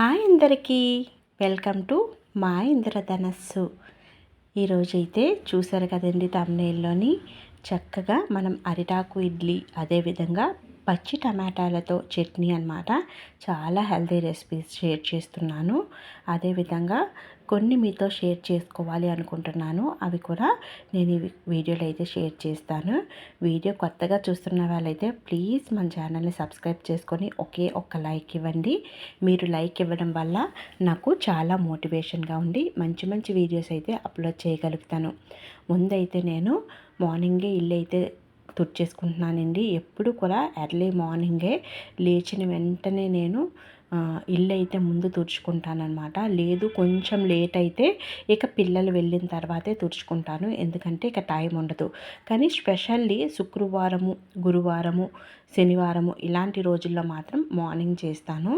Hi అందరికీ. Welcome to మా ఇంద్రధనస్సు. ఈరోజైతే చూసారు కదండి తమ్నేల్లోని. చక్కగా మనం అరిటాకు ఇడ్లీ అదేవిధంగా పచ్చి టమాటాలతో చట్నీ అనమాట చాలా హెల్తీ రెసిపీస్ షేర్ చేస్తున్నాను. అదేవిధంగా కొన్ని మీతో షేర్ చేసుకోవాలి అనుకుంటున్నాను. అవి కూడా నేను ఈ వీడియోలో అయితే షేర్ చేస్తాను. వీడియో కొత్తగా చూస్తున్న వాళ్ళైతే ప్లీజ్ మన ఛానల్ని సబ్స్క్రైబ్ చేసుకొని ఒకే ఒక్క లైక్ ఇవ్వండి. మీరు లైక్ ఇవ్వడం వల్ల నాకు చాలా మోటివేషన్గా ఉండి మంచి మంచి వీడియోస్ అయితే అప్లోడ్ చేయగలుగుతాను. ముందైతే నేను మార్నింగే ఇల్లు అయితే తుడిచేసుకుంటున్నానండి. ఎప్పుడు కూడా ఎర్లీ మార్నింగే లేచిన వెంటనే నేను ఇల్లు అయితే ముందు తుడుచుకుంటానమాట లేదు కొంచెం లేట్ అయితే ఇక పిల్లలు వెళ్ళిన తర్వాతే తుడుచుకుంటాను. ఎందుకంటే ఇక టైం ఉండదు. కానీ స్పెషల్లీ శుక్రవారము గురువారము శనివారము ఇలాంటి రోజుల్లో మాత్రం మార్నింగ్ చేస్తాను.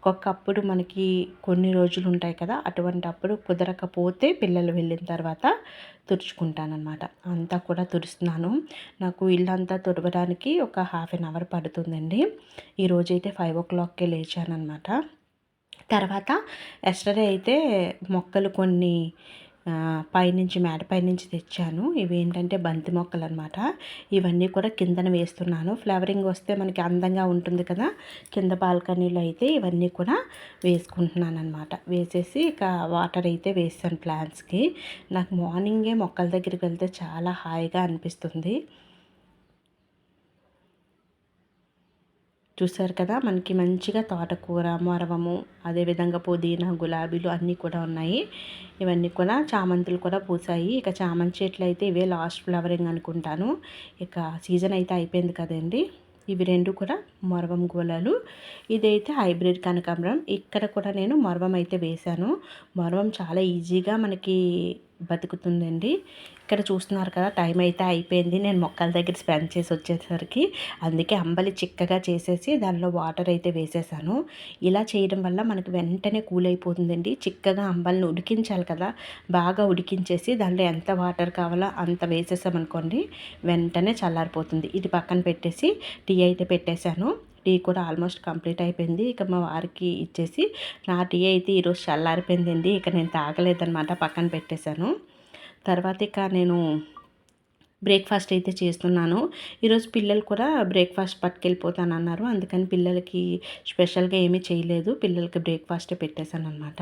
ఒక్కొక్కప్పుడు మనకి కొన్ని రోజులు ఉంటాయి కదా అటువంటి అప్పుడు కుదరకపోతే పిల్లలు వెళ్ళిన తర్వాత తుడుచుకుంటానమాట అంతా కూడా తుడుస్తున్నాను. నాకు ఇల్లంతా తుడవడానికి ఒక హాఫ్ అన్ అవర్ పడుతుందండి. ఈరోజైతే ఫైవ్ ఓ క్లాక్కే లేచానమాట తర్వాత ఎస్టర్డే అయితే మొక్కలు కొన్ని పైనుంచి మేడ పైనుంచి తెచ్చాను. ఇవి ఏంటంటే బంతి మొక్కలు అనమాట ఇవన్నీ కూడా కిందన వేస్తున్నాను. ఫ్లవరింగ్ వస్తే మనకి అందంగా ఉంటుంది కదా. కింద బాల్కనీలో అయితే ఇవన్నీ కూడా వేసుకుంటున్నాను అనమాట వేసేసి ఇక వాటర్ అయితే వేస్తాను ప్లాంట్స్కి. నాకు మార్నింగే మొక్కల దగ్గరికి వెళ్తే చాలా హాయిగా అనిపిస్తుంది. చూసారు కదా మనకి మంచిగా తోటకూర మొరవము అదేవిధంగా పుదీనా గులాబీలు అన్నీ కూడా ఉన్నాయి. ఇవన్నీ కూడా చామంతులు కూడా పూసాయి. ఇక చామంతి చెట్లు అయితే ఇవే లాస్ట్ ఫ్లవరింగ్ అనుకుంటాను. ఇక సీజన్ అయితే అయిపోయింది కదండి. ఇవి రెండు కూడా మొరవం గోళాలు. ఇదైతే హైబ్రిడ్ కనకాంబరం. ఇక్కడ కూడా నేను మొరవం అయితే వేశాను. మొరవం చాలా ఈజీగా మనకి బతుకుతుందండి. ఇక్కడ చూస్తున్నారు కదా టైం అయితే అయిపోయింది. నేను మొక్కల దగ్గర స్పెండ్ చేసి వచ్చేసరికి అందుకే అంబలి చిక్కగా చేసేసి దానిలో వాటర్ అయితే వేసేసాను. ఇలా చేయడం వల్ల మనకు వెంటనే కూల్ అయిపోతుందండి చిక్కగా అంబలిని ఉడికించాలి కదా బాగా ఉడికించేసి దానిలో ఎంత వాటర్ కావాలో అంత వేసేసామనుకోండి వెంటనే చల్లారిపోతుంది. ఇది పక్కన పెట్టేసి టీ అయితే పెట్టేశాను. టీ కూడా ఆల్మోస్ట్ కంప్లీట్ అయిపోయింది. ఇక మా వారికి ఇచ్చేసి నా టీ అయితే ఈరోజు చల్లారిపోయిందండి. ఇక నేను తాగలేదనమాట పక్కన పెట్టేశాను. తర్వాత ఇక నేను బ్రేక్ఫాస్ట్ అయితే చేస్తున్నాను. ఈరోజు పిల్లలు కూడా బ్రేక్ఫాస్ట్ పట్టుకెళ్ళిపోతాను అన్నారు అందుకని పిల్లలకి స్పెషల్గా ఏమీ చేయలేదు. పిల్లలకి బ్రేక్ఫాస్ట్ పెట్టేశాను అనమాట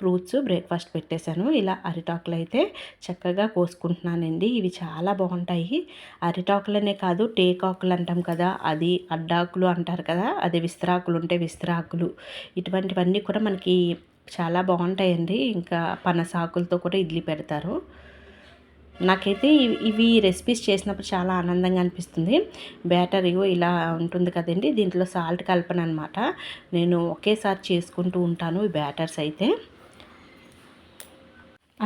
ఫ్రూట్స్ బ్రేక్ఫాస్ట్ పెట్టేశాను. ఇలా అరిటాకులు అయితే చక్కగా కోసుకుంటున్నానండి. ఇవి చాలా బాగుంటాయి. అరిటాకులనే కాదు టేకాకులు అంటాం కదా అది అడ్డాకులు అంటారు కదా అది విస్తరాకులు ఉంటే విస్తరాకులు. ఇటువంటివన్నీ కూడా మనకి చాలా బాగుంటాయండి. ఇంకా పనసాకులతో కూడా ఇడ్లీ పెడతారు. నాకైతే ఇవి రెసిపీస్ చేసినప్పుడు చాలా ఆనందంగా అనిపిస్తుంది. బ్యాటర్ ఇగో ఇలా ఉంటుంది కదండి దీంట్లో సాల్ట్ కలపను అనమాట నేను ఒకేసారి చేసుకుంటూ ఉంటాను ఈ బ్యాటర్స్ అయితే.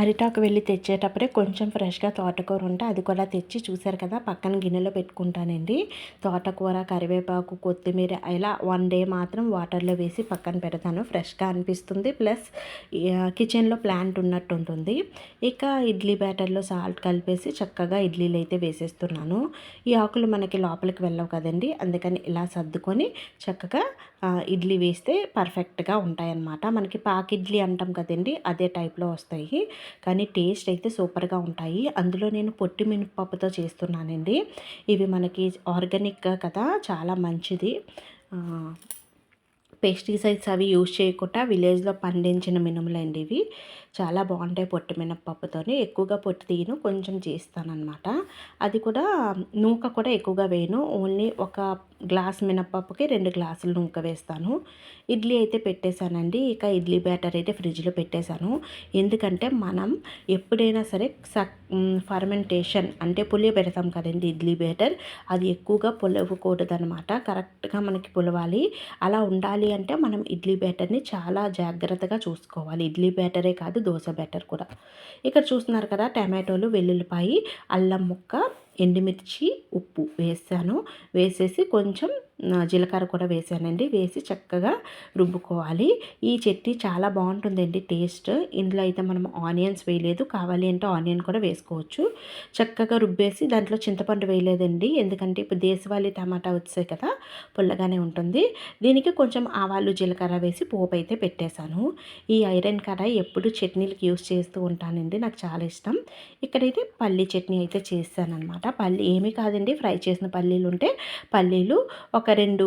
అరిటాకు వెళ్ళి తెచ్చేటప్పుడే కొంచెం ఫ్రెష్గా తోటకూర ఉంటే అది కూడా తెచ్చి చూసారు కదా పక్కన గిన్నెలో పెట్టుకుంటానండి. తోటకూర కరివేపాకు కొత్తిమీర ఇలా వన్ డే మాత్రం వాటర్లో వేసి పక్కన పెడతాను. ఫ్రెష్గా అనిపిస్తుంది. ప్లస్ కిచెన్లో ప్లాంట్ ఉన్నట్టు ఉంటుంది. ఇక ఇడ్లీ బ్యాటర్లో సాల్ట్ కలిపేసి చక్కగా ఇడ్లీలు అయితే వేసేస్తున్నాను. ఈ ఆకులు మనకి లోపలికి వెళ్ళవు కదండి అందుకని ఇలా సర్దుకొని చక్కగా ఇడ్లీ వేస్తే పర్ఫెక్ట్గా ఉంటాయన్నమాట. మనకి పాక్ ఇడ్లీ అంటాం కదండి అదే టైప్లో వస్తాయి. కానీ టేస్ట్ అయితే సూపర్గా ఉంటాయి. అందులో నేను పొట్టి మినపప్పుతో చేస్తున్నానండి. ఇవి మనకి ఆర్గానిక్ కదా చాలా మంచిది. పెస్టిసైడ్స్ అవి యూజ్ చేయకుండా విలేజ్లో పండించిన మినుములండి ఇవి. చాలా బాగుంటాయి పొట్టి మినప్పప్పుతోని. ఎక్కువగా పొట్టి తీయను కొంచెం చేస్తానమాట అది కూడా నూక కూడా ఎక్కువగా వేయను. ఓన్లీ ఒక గ్లాస్ మినప్పప్పుకి రెండు గ్లాసులు నూక వేస్తాను. ఇడ్లీ అయితే పెట్టేశానండి. ఇక ఇడ్లీ బ్యాటర్ అయితే ఫ్రిడ్జ్లో పెట్టేశాను. ఎందుకంటే మనం ఎప్పుడైనా సరే సక్ ఫర్మెంటేషన్ అంటే పులియబెడతాం కదండి ఇడ్లీ బ్యాటర్. అది ఎక్కువగా పులవకూడదు అనమాట కరెక్ట్గా మనకి పులవాలి. అలా ఉండాలి అంటే మనం ఇడ్లీ బ్యాటర్ని చాలా జాగ్రత్తగా చూసుకోవాలి. ఇడ్లీ బ్యాటరే కాదు దోశ బెటర్ కూడా. ఇక్కడ చూస్తున్నారు కదా టమాటోలు వెల్లుల్లిపాయి అల్లం ముక్క ఎండుమిర్చి ఉప్పు వేసాను. వేసేసి కొంచెం జీలకర్ర కూడా వేసానండి. వేసి చక్కగా రుబ్బుకోవాలి. ఈ చట్నీ చాలా బాగుంటుందండి టేస్ట్. ఇందులో అయితే మనం ఆనియన్స్ వేయలేదు. కావాలి అంటే ఆనియన్ కూడా వేసుకోవచ్చు. చక్కగా రుబ్బేసి దాంట్లో చింతపండు వేయలేదండి. ఎందుకంటే ఇప్పుడు దేశవాళీ టమాటా వచ్చాయి కదా పుల్లగానే ఉంటుంది. దీనికి కొంచెం ఆవాలు జీలకర్ర వేసి పోపు అయితే పెట్టేశాను. ఈ ఐరన్ కడాయి ఎప్పుడు చట్నీలకు యూస్ చేస్తూ ఉంటానండి. నాకు చాలా ఇష్టం. ఇక్కడైతే పల్లీ చట్నీ అయితే చేస్తానమాట పల్లి ఏమీ కాదండి. ఫ్రై చేసిన పల్లీలు ఉంటే పల్లీలు ఒక రెండు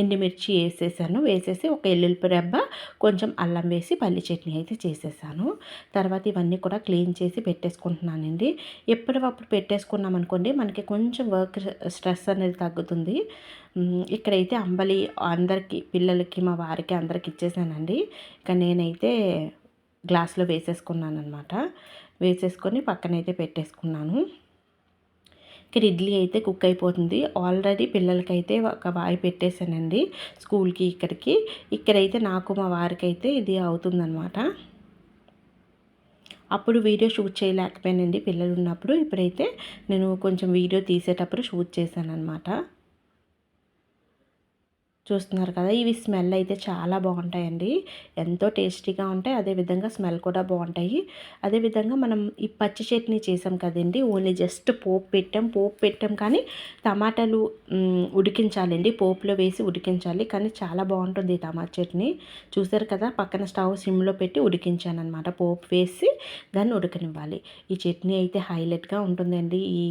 ఎండుమిర్చి వేసేసాను. వేసేసి ఒక ఎల్లుల్లి రెబ్బ కొంచెం అల్లం వేసి పల్లి చట్నీ అయితే చేసేసాను. తర్వాత ఇవన్నీ కూడా క్లీన్ చేసి పెట్టేసుకుంటున్నానండి. ఎప్పటికప్పుడు పెట్టేసుకున్నాం అనుకోండి మనకి కొంచెం వర్క్ స్ట్రెస్ అనేది తగ్గుతుంది. ఇక్కడైతే అంబలి అందరికీ పిల్లలకి మా వారికి అందరికి ఇచ్చేసానండి. ఇక నేనైతే గ్లాస్లో వేసేసుకున్నాను అనమాట వేసేసుకొని పక్కనైతే పెట్టేసుకున్నాను. ఇక్కడ ఇడ్లీ అయితే కుక్ అయిపోతుంది. ఆల్రెడీ పిల్లలకైతే ఒక వాయి పెట్టేశానండి స్కూల్కి ఇక్కడికి. ఇక్కడైతే నాకు మా వారికి అయితే ఇది అవుతుందనమాట అప్పుడు వీడియో షూట్ చేయలేకపోయానండి పిల్లలు ఉన్నప్పుడు. ఇప్పుడైతే నేను కొంచెం వీడియో తీసేటప్పుడు షూట్ చేశాను అనమాట చూస్తున్నారు కదా ఇవి స్మెల్ అయితే చాలా బాగుంటాయండి. ఎంతో టేస్టీగా ఉంటాయి. అదేవిధంగా స్మెల్ కూడా బాగుంటాయి. అదేవిధంగా మనం ఈ పచ్చి చట్నీ చేసాం కదండి ఓన్లీ జస్ట్ పోపు పెట్టాం. పోపు పెట్టాం కానీ టమాటాలు ఉడికించాలండి. పోపులో వేసి ఉడికించాలి. కానీ చాలా బాగుంటుంది ఈ టమాటా చట్నీ. చూసారు కదా పక్కన స్టవ్ సిమ్లో పెట్టి ఉడికించాను అనమాట పోపు వేసి దాన్ని ఉడకనివ్వాలి. ఈ చట్నీ అయితే హైలైట్గా ఉంటుందండి. ఈ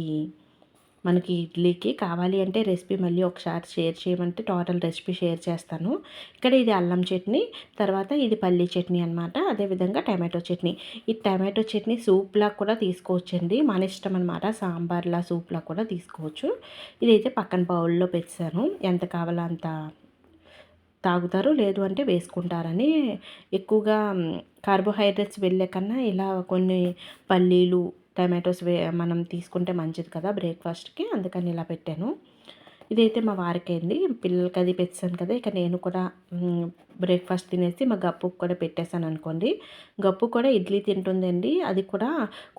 మనకి ఇడ్లీకి కావాలి అంటే రెసిపీ మళ్ళీ ఒకసారి షేర్ చేయమంటే టోటల్ రెసిపీ షేర్ చేస్తాను. ఇక్కడ ఇది అల్లం చట్నీ తర్వాత ఇది పల్లీ చట్నీ అనమాట అదేవిధంగా టమాటో చట్నీ. ఈ టమాటో చట్నీ సూప్లా కూడా తీసుకోవచ్చండి. మన ఇష్టం అనమాట సాంబార్లా సూప్లా కూడా తీసుకోవచ్చు. ఇదైతే పక్కన బౌల్లో పెట్టాను. ఎంత కావాలో అంత తాగుతారు లేదు అంటే వేసుకుంటారని. ఎక్కువగా కార్బోహైడ్రేట్స్ వెళ్ళే కన్నా ఇలా కొన్ని పల్లీలు టమాటోస్ వే మనం తీసుకుంటే మంచిది కదా బ్రేక్ఫాస్ట్కి అందుకని ఇలా పెట్టాను. ఇదైతే మా వారికైంది పిల్లలకి అది పెట్టాను కదా ఇక నేను కూడా బ్రేక్ఫాస్ట్ తినేసి మా గప్పుకు కూడా పెట్టేశాను అనుకోండి. గప్పు కూడా ఇడ్లీ తింటుందండి అది కూడా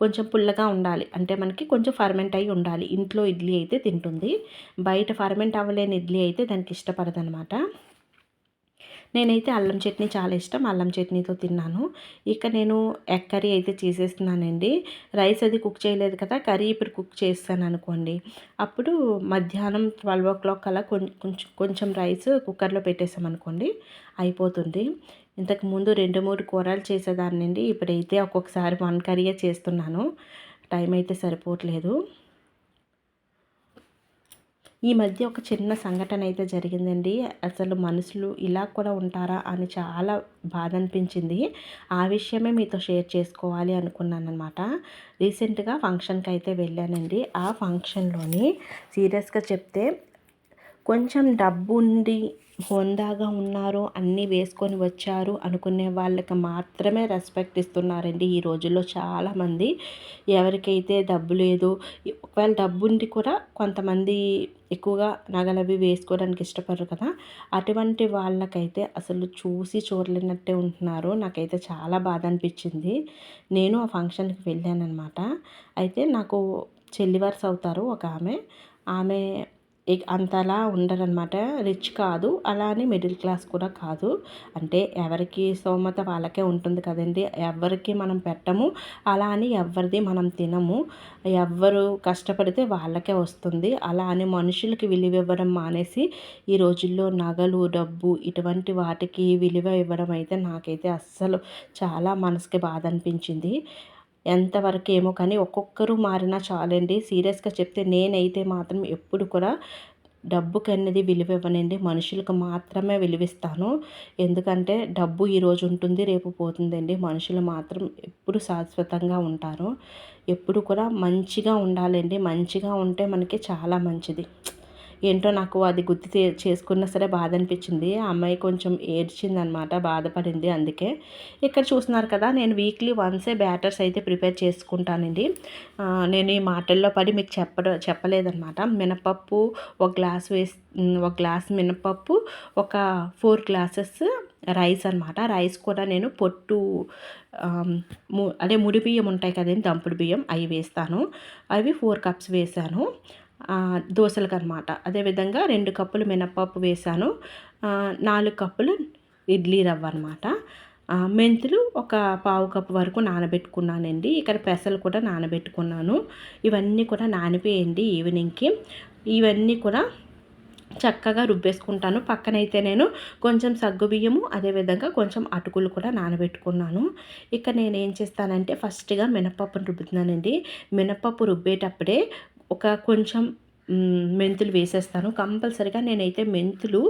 కొంచెం పుల్లగా ఉండాలి. అంటే మనకి కొంచెం ఫర్మెంట్ అయి ఉండాలి. ఇంట్లో ఇడ్లీ అయితే తింటుంది. బయట ఫర్మెంట్ అవ్వలేని ఇడ్లీ అయితే దానికి ఇష్టపడదనమాట. నేనైతే అల్లం చట్నీ చాలా ఇష్టం. అల్లం చట్నీతో తిన్నాను. ఇక నేను ఎగ్ కర్రీ అయితే చేసేస్తున్నానండి. రైస్ అది కుక్ చేయలేదు కదా కర్రీ ఇప్పుడు కుక్ చేస్తాను అనుకోండి. అప్పుడు మధ్యాహ్నం ట్వెల్వ్ ఓ క్లాక్ అలా కొంచెం కొంచెం రైస్ కుక్కర్లో పెట్టేసామనుకోండి అయిపోతుంది. ఇంతకు ముందు రెండు మూడు కూరలు చేసేదాన్నండి. ఇప్పుడైతే ఒక్కొక్కసారి వన్ కర్రీయే చేస్తున్నాను. టైం అయితే సరిపోవట్లేదు. ఈ మధ్య ఒక చిన్న సంఘటన అయితే జరిగిందండి. అసలు మనుషులు ఇలా కూడా ఉంటారా అని చాలా బాధ అనిపించింది ఆ విషయమే మీతో షేర్ చేసుకోవాలి అనుకున్నాను అనమాట రీసెంట్గా ఫంక్షన్కి అయితే వెళ్ళానండి. ఆ ఫంక్షన్లోని సీరియస్గా చెప్తే కొంచెం డబ్బు ఉండి హోందాగా ఉన్నారు అన్నీ వేసుకొని వచ్చారు అనుకునే వాళ్ళకి మాత్రమే రెస్పెక్ట్ ఇస్తున్నారండి ఈ రోజుల్లో చాలామంది. ఎవరికైతే డబ్బు లేదు ఒకవేళ డబ్బు ఉండి కూడా కొంతమంది ఎక్కువగా నగలవి వేసుకోవడానికి ఇష్టపడరు కదా. అటువంటి వాళ్ళకైతే అసలు చూసి చూడలేనట్టే ఉంటున్నారు. నాకైతే చాలా బాధ అనిపించింది. నేను ఆ ఫంక్షన్కి వెళ్ళానమాట అయితే నాకు చెల్లి వరుస అవుతారు ఒక ఆమె. ఆమె అంతలా ఉండరనమాట. రిచ్ కాదు. అలా అని మిడిల్ క్లాస్ కూడా కాదు. అంటే ఎవరికి స్తోమత వాళ్ళకే ఉంటుంది కదండి. ఎవరికి మనం పెట్టము అలా అని ఎవరిది మనం తినము. ఎవ్వరు కష్టపడితే వాళ్ళకే వస్తుంది. అలా అని మనుషులకి విలువ ఇవ్వడం మానేసి ఈ రోజుల్లో నగలు డబ్బు ఇటువంటి వాటికి విలువ ఇవ్వడం అయితే నాకైతే అస్సలు చాలా మనసుకి బాధ అనిపించింది. ఎంతవరకు ఏమో కానీ ఒక్కొక్కరు మారినా చాలండి. సీరియస్గా చెప్తే నేనైతే మాత్రం ఎప్పుడు కూడా డబ్బుకి అనేది విలువ ఇవ్వనండి మనుషులకు మాత్రమే విలువిస్తాను. ఎందుకంటే డబ్బు ఈరోజు ఉంటుంది రేపు పోతుందండి. మనుషులు మాత్రం ఎప్పుడు శాశ్వతంగా ఉంటారు. ఎప్పుడు కూడా మంచిగా ఉండాలండి. మంచిగా ఉంటే మనకి చాలా మంచిది. ఏంటో నాకు అది గుర్తు చేసుకున్నా సరే బాధ అనిపించింది ఆ అమ్మాయి కొంచెం ఏడ్చింది అనమాట బాధపడింది అందుకే. ఇక్కడ చూస్తున్నారు కదా నేను వీక్లీ వన్సే బ్యాటర్స్ అయితే ప్రిపేర్ చేసుకుంటానండి. నేను ఈ మాటల్లో పడి మీకు చెప్ప చెప్పలేదన్నమాట మినపప్పు ఒక గ్లాస్ వేసి ఒక గ్లాస్ మినపప్పు ఒక ఫోర్ గ్లాసెస్ రైస్ అనమాట. రైస్ కూడా నేను పొట్టు ము- అదే ముడి బియ్యం ఉంటాయి కదండి దంపుడు బియ్యం అవి వేస్తాను. అవి ఫోర్ కప్స్ వేసాను. దోశలకు అనమాట అదేవిధంగా రెండు కప్పులు మినప్పప్పు వేసాను నాలుగు కప్పులు ఇడ్లీ రవ్వ అనమాట మెంతులు ఒక పావు కప్పు వరకు నానబెట్టుకున్నానండి. ఇక్కడ పెసలు కూడా నానబెట్టుకున్నాను. ఇవన్నీ కూడా నానిపోయండి ఈవినింగ్కి. ఇవన్నీ కూడా చక్కగా రుబ్బేసుకుంటాను. పక్కనైతే నేను కొంచెం సగ్గుబియ్యము అదేవిధంగా కొంచెం అటుకులు కూడా నానబెట్టుకున్నాను. ఇక నేను ఏం చేస్తానంటే ఫస్ట్గా మినపప్పును రుబ్బుతున్నానండి. మినపప్పు రుబ్బేటప్పుడే ఒక కొంచెం మెంతులు వేసేస్తాను. కంపల్సరిగా నేనైతే మెంతులు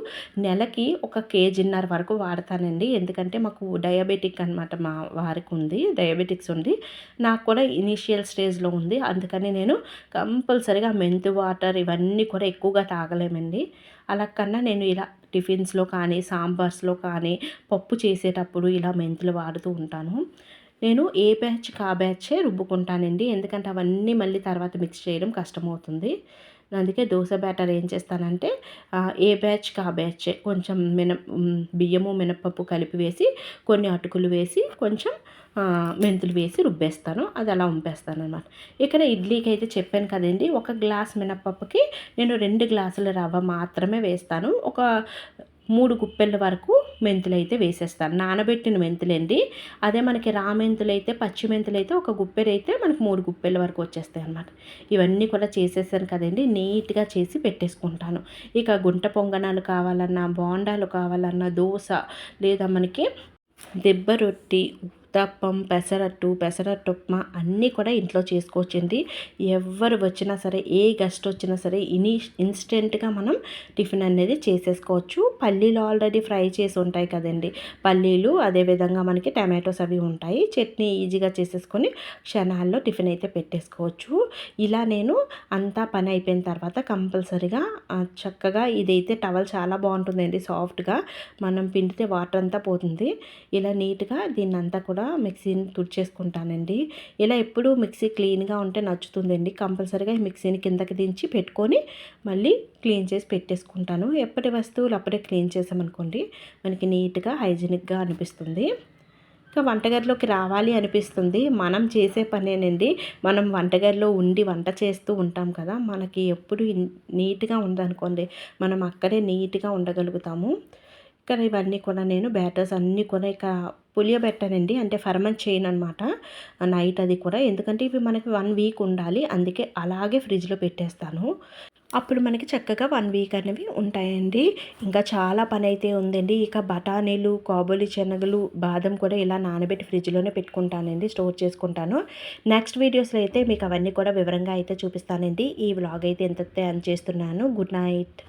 నెలకి ఒక కేజీన్నర వరకు వాడతానండి. ఎందుకంటే మాకు డయాబెటిక్ అనమాట మా వారికి ఉంది డయాబెటిక్స్ ఉంది. నాకు కూడా ఇనీషియల్ స్టేజ్లో ఉంది. అందుకని నేను కంపల్సరిగా మెంతు వాటర్ ఇవన్నీ కూడా ఎక్కువగా తాగలేమండి. అలా కన్నా నేను ఇలా టిఫిన్స్లో కానీ సాంబార్స్లో కానీ పప్పు చేసేటప్పుడు ఇలా మెంతులు వాడుతూ ఉంటాను. నేను ఏ బ్యాచ్ కా బ్యాచే రుబ్బుకుంటానండి. ఎందుకంటే అవన్నీ మళ్ళీ తర్వాత మిక్స్ చేయడం కష్టమవుతుంది. అందుకే దోశ బ్యాటర్ ఏం చేస్తానంటే ఏ బ్యాచ్ కా బ్యాచ్ కొంచెం మిన బియ్యము మినపప్పు కలిపి వేసి కొన్ని అటుకులు వేసి కొంచెం మెంతులు వేసి రుబ్బేస్తాను. అది అలా ఉంపేస్తాను అనమాట ఇక్కడ ఇడ్లీకి అయితే చెప్పాను కదండి ఒక గ్లాస్ మినపప్పుకి నేను రెండు గ్లాసుల రవ్వ మాత్రమే వేస్తాను. ఒక మూడు గుప్పెళ్ళ వరకు మెంతులు అయితే వేసేస్తాను. నానబెట్టిన మెంతులండి. అదే మనకి రా మెంతులు అయితే పచ్చి మెంతులు అయితే ఒక గుప్పెలు అయితే మనకి మూడు గుప్పెళ్ళ వరకు వచ్చేస్తాయి అనమాట ఇవన్నీ కూడా చేసేసాను కదండి. నీట్గా చేసి పెట్టేసుకుంటాను. ఇక గుంట పొంగనాలు కావాలన్నా బోండాలు కావాలన్నా దోశ లేదా మనకి దెబ్బ రొట్టి ఉత్తప్పం పెసరట్టు పెసరట్టు ఉప్మా అన్నీ కూడా ఇంట్లో చేసుకోవచ్చండి. ఎవరు వచ్చినా సరే ఏ గెస్ట్ వచ్చినా సరే ఇని ఇన్స్టెంట్గా మనం టిఫిన్ అనేది చేసేసుకోవచ్చు. పల్లీలు ఆల్రెడీ ఫ్రై చేసి ఉంటాయి కదండి. పల్లీలు అదేవిధంగా మనకి టమాటోస్ అవి ఉంటాయి. చట్నీ ఈజీగా చేసేసుకొని క్షణాల్లో టిఫిన్ అయితే పెట్టేసుకోవచ్చు. ఇలా నేను అంతా పని అయిపోయిన తర్వాత కంపల్సరిగా చక్కగా ఇదైతే టవల్ చాలా బాగుంటుందండి సాఫ్ట్గా. మనం పిండితే వాటర్ అంతా పోతుంది. ఇలా నీట్గా దీన్ని అంతా కూడా మిక్సీని తుడిచేసుకుంటానండి. ఇలా ఎప్పుడు మిక్సీ క్లీన్గా ఉంటే నచ్చుతుందండి. కంపల్సరీగా ఈ మిక్సీని కిందకి దించి పెట్టుకొని మళ్ళీ క్లీన్ చేసి పెట్టేసుకుంటాను. ఎప్పటి వస్తువులు అప్పుడే క్లీన్ చేసామనుకోండి మనకి నీట్గా హైజీనిక్గా అనిపిస్తుంది. ఇంకా వంటగదిలోకి రావాలి అనిపిస్తుంది. మనం చేసే పనేనండి. మనం వంటగదిలో ఉండి వంట చేస్తూ ఉంటాం కదా. మనకి ఎప్పుడు నీట్గా ఉందనుకోండి మనం అక్కడే నీట్గా ఉండగలుగుతాము. కానీ ఇవన్నీ కూడా నేను బ్యాటర్స్ అన్నీ కూడా ఇక పులియబెట్టానండి. అంటే ఫర్మెంట్ చేయను అనమాట నైట్ అది కూడా. ఎందుకంటే ఇవి మనకి వన్ వీక్ ఉండాలి. అందుకే అలాగే ఫ్రిడ్జ్లో పెట్టేస్తాను. అప్పుడు మనకి చక్కగా వన్ వీక్ అనేవి ఉంటాయండి. ఇంకా చాలా పని అయితే ఉందండి. ఇక బఠానీలు కాబోలి శనగలు బాదం కూడా ఇలా నానబెట్టి ఫ్రిడ్జ్లోనే పెట్టుకుంటానండి. స్టోర్ చేసుకుంటాను. నెక్స్ట్ వీడియోస్లో అయితే మీకు అవన్నీ కూడా వివరంగా అయితే చూపిస్తానండి. ఈ వ్లాగ్ అయితే ఎంత చేస్తున్నాను. Good night.